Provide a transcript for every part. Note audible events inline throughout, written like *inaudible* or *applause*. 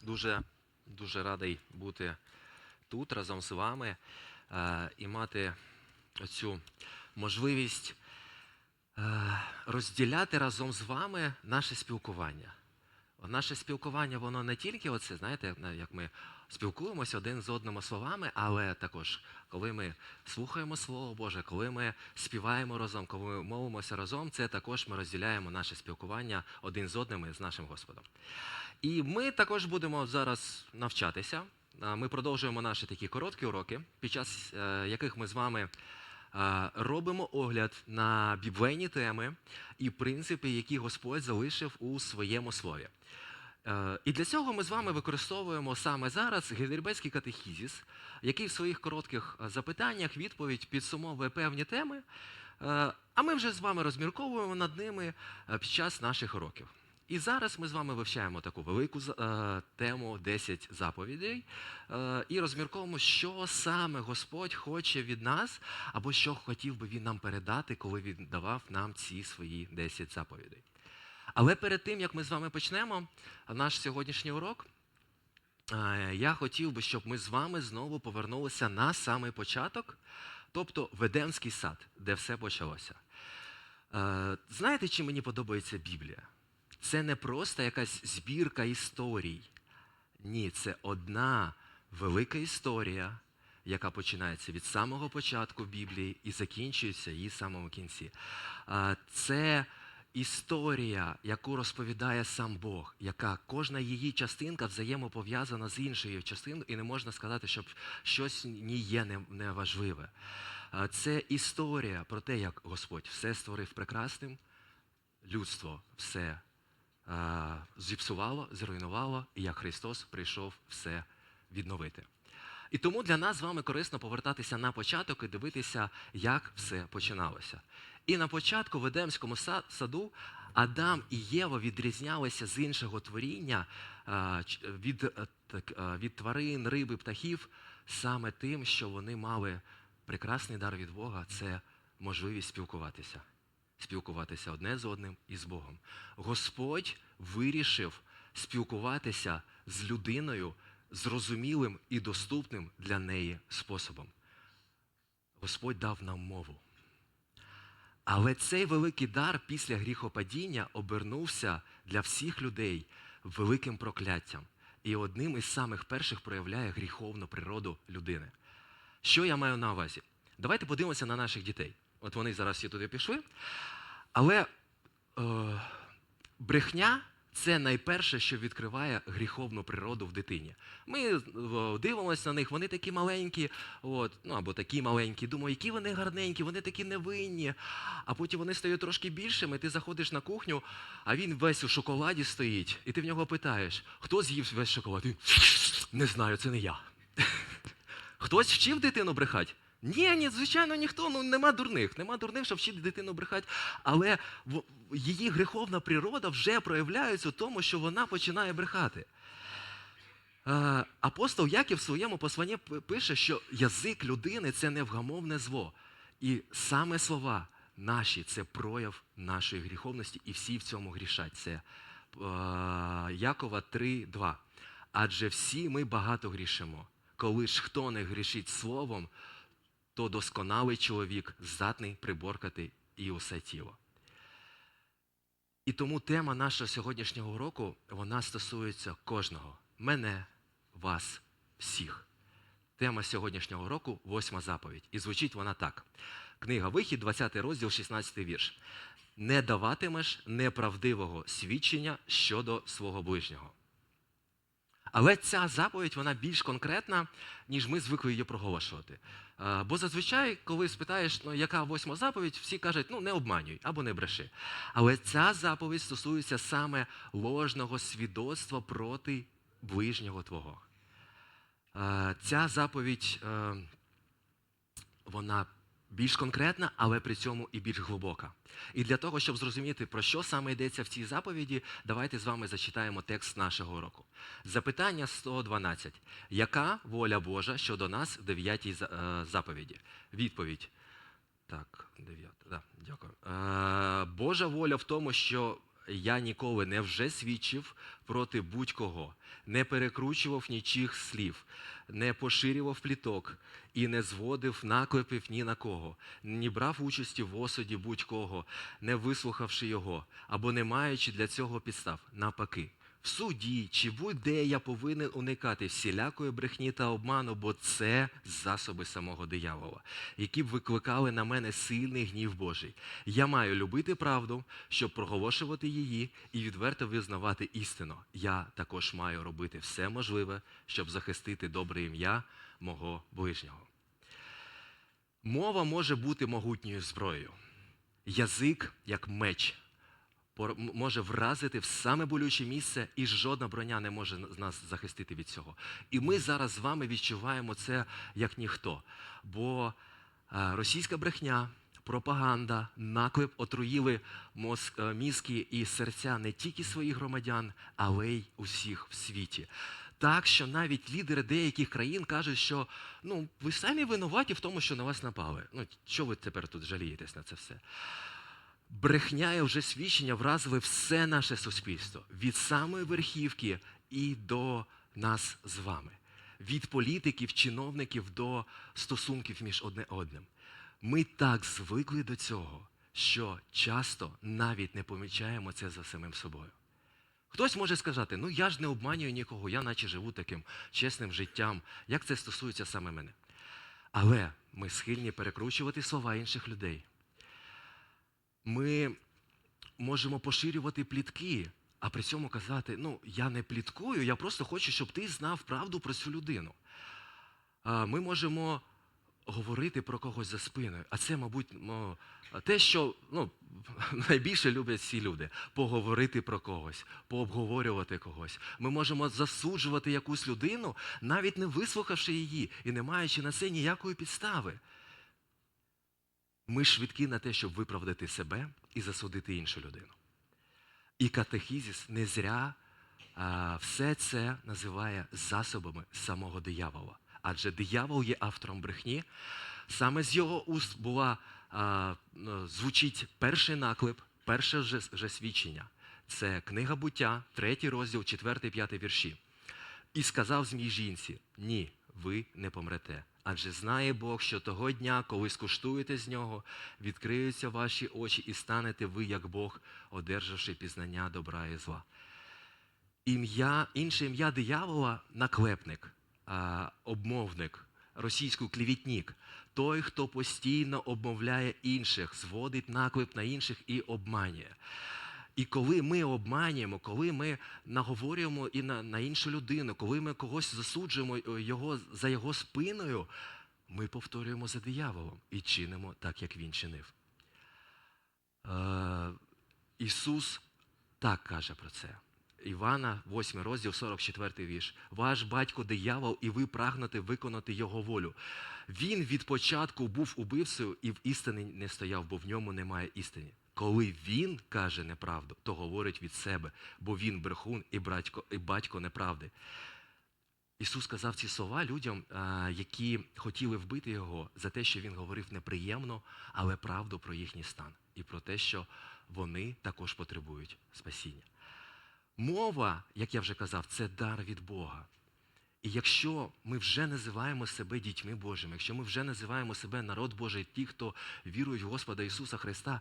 Дуже, дуже радий бути тут разом з вами е, і мати цю можливість е, розділяти разом з вами наше спілкування. Наше спілкування, воно не тільки оце, знаєте, як- ми спілкуємося один з одним словами, але також, коли ми слухаємо Слово Боже, коли ми співаємо разом, коли ми молимося разом, це також ми розділяємо наше спілкування один з одним і з нашим Господом. І ми також будемо зараз навчатися. Ми продовжуємо наші такі короткі уроки, під час е, яких ми з вами е, робимо огляд на біблейні теми і принципи, які Господь залишив у своєму слові. Е, І для цього ми з вами використовуємо саме зараз Гейдельбецький катехізіс, який в своїх коротких е, запитаннях відповідь підсумовує певні теми, е, а ми вже з вами розмірковуємо над ними під час наших уроків. І зараз ми з вами вивчаємо таку велику тему 10 заповідей і розмірковуємо, що саме Господь хоче від нас, або що хотів би він нам передати, коли він давав нам ці свої 10 заповідей. Але перед тим, як ми з вами почнемо наш сьогоднішній урок, я хотів би, щоб ми з вами знову повернулися на самий початок, тобто в Едемський сад, де все почалося. Знаєте, чим мені подобається Біблія? Це не просто якась збірка історій. Ні, це одна велика історія, яка починається від самого початку Біблії і закінчується її самому кінці. Це історія, яку розповідає сам Бог, яка кожна її частинка взаємопов'язана з іншою частиною, і не можна сказати, щоб щось ні є не- неважливе. Це історія про те, як Господь все створив прекрасним, людство все зіпсувало, зруйнувало, і як Христос прийшов все відновити. І тому для нас з вами корисно повертатися на початок і дивитися, як все починалося. І на початку в Едемському саду Адам і Єва відрізнялися з іншого творіння від, е, так, від тварин, риби, птахів саме тим, що вони мали прекрасний дар від Бога це можливість спілкуватися спілкуватися одне з одним і з Богом. Господь вирішив спілкуватися з людиною зрозумілим і доступним для неї способом. Господь дав нам мову. Але цей великий дар після гріхопадіння обернувся для всіх людей великим прокляттям. І одним із самих перших проявляє гріховну природу людини. Що я маю на увазі? Давайте подивимося на наших дітей. От вони зараз всі туди пішли. Але е, брехня це найперше, що відкриває гріховну природу в дитині. Ми е, дивимося на них, вони такі маленькі, от, ну або такі маленькі. Думаю, які вони гарненькі, вони такі невинні. А потім вони стають трошки більшими, ти заходиш на кухню, а він весь у шоколаді стоїть, і ти в нього питаєш, хто з'їв весь шоколад? Він не знаю, це не я. *laughs* Хтось вчив дитину брехати? Ні, ні, звичайно, ніхто. Ну нема дурних. Нема дурних, щоб вчити дитину брехати. Але її гріховна природа вже проявляється у тому, що вона починає брехати. Апостол Яків в своєму посланні пише, що язик людини це невгамовне зло. І саме слова наші це прояв нашої гріховності, і всі в цьому грішать. Це Якова 3.2. Адже всі ми багато грішимо. Коли ж хто не грішить словом, то досконалий чоловік здатний приборкати і усе тіло. І тому тема нашого сьогоднішнього уроку вона стосується кожного мене, вас, всіх. Тема сьогоднішнього року восьма заповідь. І звучить вона так. Книга Вихід, 20 розділ, 16 вірш. Не даватимеш неправдивого свідчення щодо свого ближнього. Але ця заповідь вона більш конкретна, ніж ми звикли її проголошувати. Бо зазвичай, коли спитаєш, ну, яка восьма заповідь, всі кажуть, ну не обманюй або не бреши. Але ця заповідь стосується саме ложного свідоцтва проти ближнього твого. Ця заповідь е, вона більш конкретна, але при цьому і більш глибока. І для того, щоб зрозуміти, про що саме йдеться в цій заповіді, давайте з вами зачитаємо текст нашого уроку. Запитання 112. Яка воля Божа щодо нас в дев'ятій е, заповіді? Відповідь. Так, 9. Да, дякую. Е, Божа воля в тому, що я ніколи не вже свідчив проти будь-кого, не перекручував нічих слів, не поширював пліток і не зводив наклепів ні на кого, ні брав участі в осуді будь-кого, не вислухавши його, або не маючи для цього підстав. Навпаки, в суді чи будь-де я повинен уникати всілякої брехні та обману, бо це засоби самого диявола, які б викликали на мене сильний гнів Божий. Я маю любити правду, щоб проголошувати її і відверто визнавати істину. Я також маю робити все можливе, щоб захистити добре ім'я мого ближнього. Мова може бути могутньою зброєю. Язик, як меч, може вразити в саме болюче місце, і жодна броня не може нас захистити від цього. І ми зараз з вами відчуваємо це як ніхто. Бо е, російська брехня, пропаганда, наклеп отруїли мозк, е, мізки і серця не тільки своїх громадян, але й усіх в світі. Так, що навіть лідери деяких країн кажуть, що ну ви самі винуваті в тому, що на вас напали. Ну що ви тепер тут жалієтесь на це все? Брехня і вже свідчення вразили все наше суспільство від самої верхівки і до нас з вами, від політиків, чиновників до стосунків між одне одним. Ми так звикли до цього, що часто навіть не помічаємо це за самим собою. Хтось може сказати, ну я ж не обманюю нікого, я наче живу таким чесним життям, як це стосується саме мене. Але ми схильні перекручувати слова інших людей. Ми можемо поширювати плітки, а при цьому казати: ну, я не пліткую, я просто хочу, щоб ти знав правду про цю людину. Ми можемо говорити про когось за спиною, а це, мабуть, те, що ну, *laughs* найбільше люблять всі люди поговорити про когось, пообговорювати когось. Ми можемо засуджувати якусь людину, навіть не вислухавши її і не маючи на це ніякої підстави. Ми швидкі на те, щоб виправдати себе і засудити іншу людину. І катехізіс не зря а, все це називає засобами самого диявола. Адже диявол є автором брехні. Саме з його уст була, а, ну, звучить перший наклеп, перше вже, вже свідчення. Це книга буття, третій розділ, четвертий, п'ятий вірші. І сказав змій жінці: Ні, ви не помрете. Адже знає Бог, що того дня, коли скуштуєте з нього, відкриються ваші очі, і станете ви, як Бог, одержавши пізнання добра і зла. Ім'я, інше ім'я диявола наклепник, обмовник, російською клівітник, той, хто постійно обмовляє інших, зводить наклеп на інших і обманює. І коли ми обманюємо, коли ми наговорюємо і на, на іншу людину, коли ми когось засуджуємо е, його за його спиною, ми повторюємо за дияволом і чинимо так, як він чинив. Е, Ісус так каже про це. Івана, 8 розділ, 44 вірш. Ваш батько диявол, і ви прагнете виконати його волю. Він від початку був убивцею і в істині не стояв, бо в ньому немає істини. Коли він каже неправду, то говорить від себе, бо він брехун і батько, і батько неправди. Ісус сказав ці слова людям, які хотіли вбити його за те, що він говорив неприємно, але правду про їхній стан і про те, що вони також потребують спасіння. Мова, як я вже казав, це дар від Бога. І якщо ми вже називаємо себе дітьми Божими, якщо ми вже називаємо себе народ Божий, ті, хто вірують в Господа Ісуса Христа,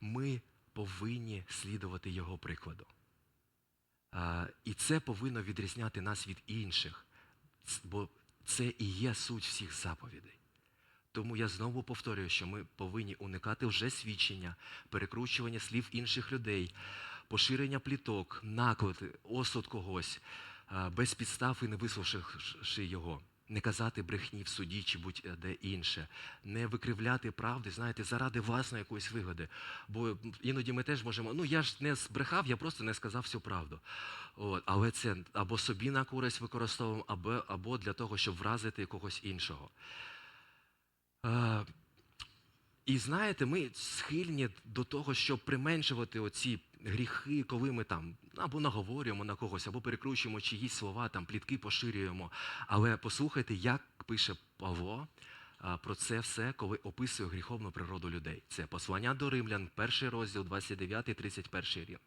ми повинні слідувати Його прикладу. І це повинно відрізняти нас від інших, бо це і є суть всіх заповідей. Тому я знову повторюю, що ми повинні уникати вже свідчення, перекручування слів інших людей, поширення пліток, наклади, осуд когось, без підстав і не вислухавши його. Не казати брехні в суді чи будь-де інше, не викривляти правди, знаєте, заради власної якоїсь вигоди. Бо іноді ми теж можемо, ну я ж не збрехав, я просто не сказав всю правду. От, але це або собі на користь використовуємо, або, або для того, щоб вразити когось іншого. Е, і знаєте, ми схильні до того, щоб применшувати оці гріхи, коли ми там або наговорюємо на когось, або перекручуємо чиїсь слова, там плітки поширюємо. Але послухайте, як пише Павло про це все, коли описує гріховну природу людей. Це послання до римлян, перший розділ, 29, 31 рік.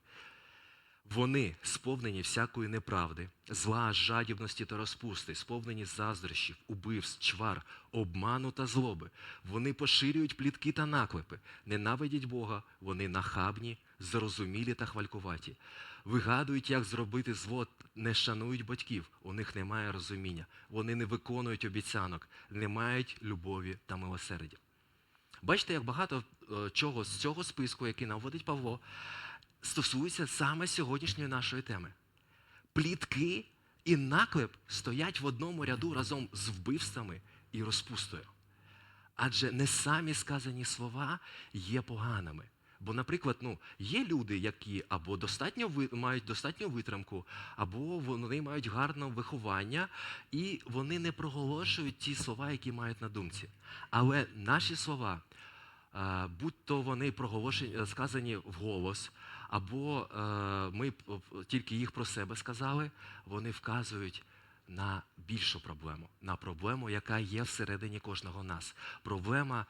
Вони сповнені всякої неправди, зла, жадібності та розпусти, сповнені заздрощів, убивств, чвар, обману та злоби. Вони поширюють плітки та наклепи, ненавидять Бога, вони нахабні, зрозумілі та хвалькуваті. Вигадують, як зробити зло, не шанують батьків, у них немає розуміння, вони не виконують обіцянок, не мають любові та милосердя. Бачите, як багато е, чого з цього списку, який наводить Павло, стосується саме сьогоднішньої нашої теми. Плітки і наклеп стоять в одному ряду разом з вбивствами і розпустою. Адже не самі сказані слова є поганими. Бо, наприклад, ну, є люди, які або достатньо мають достатню витримку, або вони мають гарне виховання, і вони не проголошують ті слова, які мають на думці. Але наші слова, е, будь то вони проголошені, е, сказані вголос, або е, ми тільки їх про себе сказали, вони вказують на більшу проблему, на проблему, яка є всередині кожного нас. Проблема,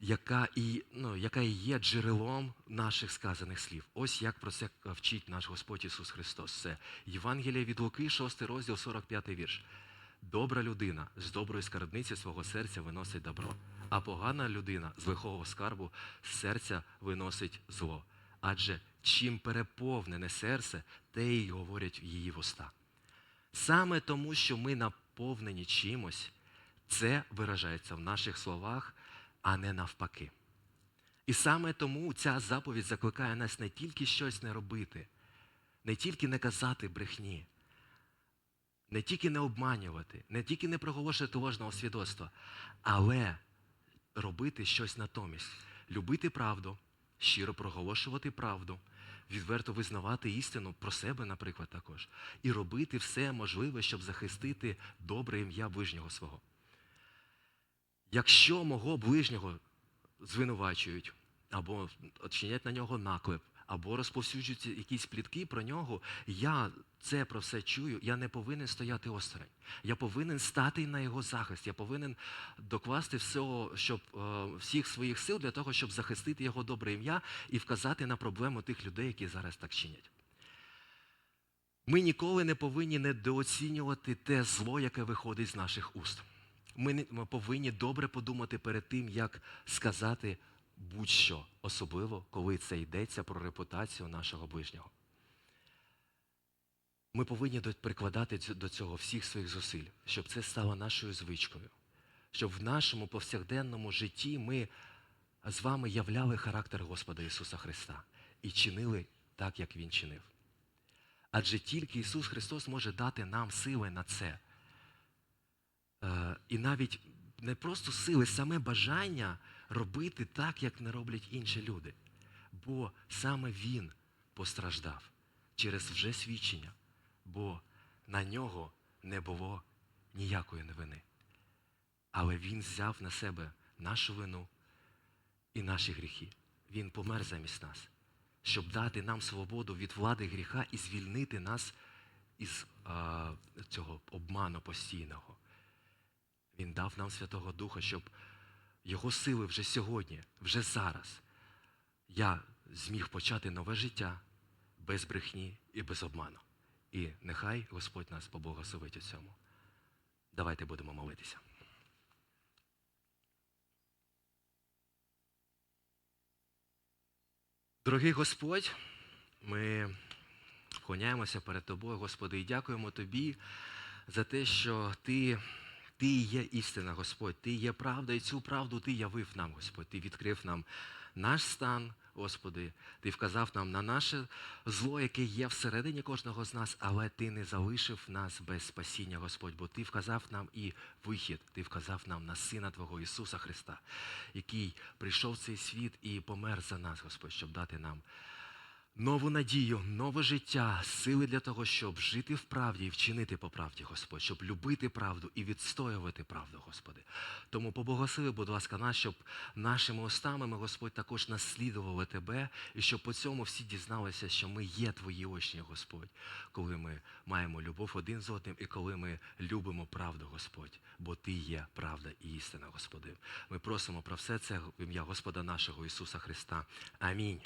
яка і, ну, яка і є джерелом наших сказаних слів. Ось як про це вчить наш Господь Ісус Христос. Це Євангеліє від Луки, 6 розділ, 45 вірш. Добра людина з доброї скарбниці свого серця виносить добро, а погана людина з лихого скарбу з серця виносить зло. Адже чим переповнене серце, те й говорять її вуста. Саме тому, що ми наповнені чимось, це виражається в наших словах, а не навпаки. І саме тому ця заповідь закликає нас не тільки щось не робити, не тільки не казати брехні, не тільки не обманювати, не тільки не проголошувати ложного свідоцтва, але робити щось натомість, любити правду, щиро проголошувати правду, відверто визнавати істину про себе, наприклад, також, і робити все можливе, щоб захистити добре ім'я ближнього свого. Якщо мого ближнього звинувачують, або чинять на нього наклеп, або розповсюджують якісь плітки про нього, я це про все чую, я не повинен стояти осторонь. Я повинен стати на його захист. Я повинен докласти всього, щоб, е, всіх своїх сил для того, щоб захистити його добре ім'я і вказати на проблему тих людей, які зараз так чинять. Ми ніколи не повинні недооцінювати те зло, яке виходить з наших уст. Ми, повинні добре подумати перед тим, як сказати будь-що, особливо коли це йдеться про репутацію нашого ближнього. Ми повинні прикладати до цього всіх своїх зусиль, щоб це стало нашою звичкою, щоб в нашому повсякденному житті ми з вами являли характер Господа Ісуса Христа і чинили так, як Він чинив. Адже тільки Ісус Христос може дати нам сили на це. Е, і навіть не просто сили, саме бажання робити так, як не роблять інші люди. Бо саме Він постраждав через вже свідчення, бо на нього не було ніякої невини. Але Він взяв на себе нашу вину і наші гріхи. Він помер замість нас, щоб дати нам свободу від влади гріха і звільнити нас із а, цього обману постійного. Він дав нам Святого Духа, щоб Його сили вже сьогодні, вже зараз я зміг почати нове життя без брехні і без обману. І нехай Господь нас поблагословить у цьому. Давайте будемо молитися. Дорогий Господь, ми вклоняємося перед Тобою, Господи, і дякуємо Тобі за те, що Ти, Ти є істина, Господь, Ти є правда, і цю правду Ти явив нам, Господь. Ти відкрив нам наш стан, Господи, Ти вказав нам на наше зло, яке є всередині кожного з нас, але Ти не залишив нас без спасіння, Господь, бо Ти вказав нам і вихід, Ти вказав нам на Сина Твого Ісуса Христа, який прийшов в цей світ і помер за нас, Господь, щоб дати нам нову надію, нове життя, сили для того, щоб жити в правді і вчинити по правді, Господь, щоб любити правду і відстоювати правду, Господи. Тому поблагослови, будь ласка, нас, щоб нашими устами ми, Господь, також наслідували Тебе, і щоб по цьому всі дізналися, що ми є Твої очі, Господь, коли ми маємо любов один з одним і коли ми любимо правду, Господь, бо Ти є правда і істина, Господи. Ми просимо про все це в ім'я Господа нашого Ісуса Христа. Амінь.